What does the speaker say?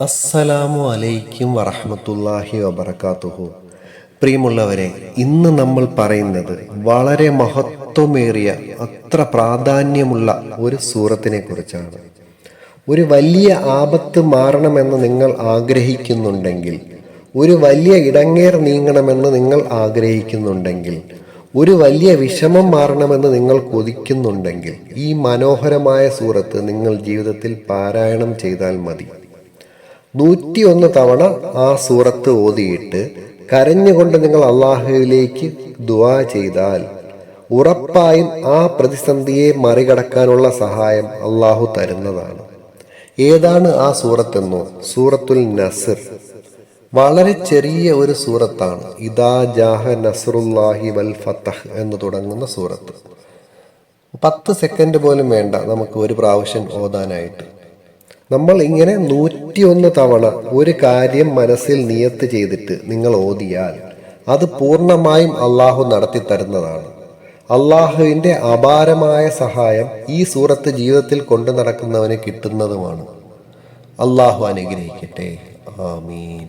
അസ്സലാമു അലൈക്കും വറഹമത്തല്ലാഹി വബർക്കാത്തുഹു പ്രിയമുള്ളവരെ ഇന്ന് നമ്മൾ പറയുന്നത് വളരെ മഹത്വമേറിയ അത്ര പ്രാധാന്യമുള്ള ഒരു സൂറത്തിനെ കുറിച്ചാണ് ഒരു വലിയ ആപത്ത് മാറണമെന്ന് നിങ്ങൾ ആഗ്രഹിക്കുന്നുണ്ടെങ്കിൽ ഒരു വലിയ ഇടങ്ങേർ നീങ്ങണമെന്ന് നിങ്ങൾ ആഗ്രഹിക്കുന്നുണ്ടെങ്കിൽ ഒരു വലിയ വിഷമം മാറണമെന്ന് നിങ്ങൾ കൊതിക്കുന്നുണ്ടെങ്കിൽ ഈ മനോഹരമായ സൂറത്ത് നിങ്ങൾ ജീവിതത്തിൽ പാരായണം ചെയ്താൽ മതി. നൂറ്റിയൊന്ന് തവണ ആ സൂറത്ത് ഓതിയിട്ട് കരഞ്ഞുകൊണ്ട് നിങ്ങൾ അള്ളാഹുവിലേക്ക് ദുവാ ചെയ്താൽ ഉറപ്പായും ആ പ്രതിസന്ധിയെ മറികടക്കാനുള്ള സഹായം അള്ളാഹു തരുന്നതാണ്. ഏതാണ് ആ സൂറത്തെന്നോ? സൂറത്തുൽ നസർ. വളരെ ചെറിയ ഒരു സൂറത്താണ്. ഇദാ ജാഹ നസറുല്ലാഹി വൽ ഫത്തഹ് എന്ന് തുടങ്ങുന്ന സൂറത്ത്. പത്ത് സെക്കൻഡ് പോലും വേണ്ട നമുക്ക് ഒരു പ്രാവശ്യം ഓതാനായിട്ട്. നമ്മൾ ഇങ്ങനെ നൂറ്റിയൊന്ന് തവണ ഒരു കാര്യം മനസ്സിൽ നിയത്ത് ചെയ്തിട്ട് നിങ്ങൾ ഓതിയാൽ അത് പൂർണമായും അള്ളാഹു നടത്തി തരുന്നതാണ് അള്ളാഹുവിന്റെ അപാരമായ സഹായം ഈ സൂറത്ത് ജീവിതത്തിൽ കൊണ്ടു നടക്കുന്നവന് കിട്ടുന്നതുമാണ്. അള്ളാഹു അനുഗ്രഹിക്കട്ടെ. ആമീൻ.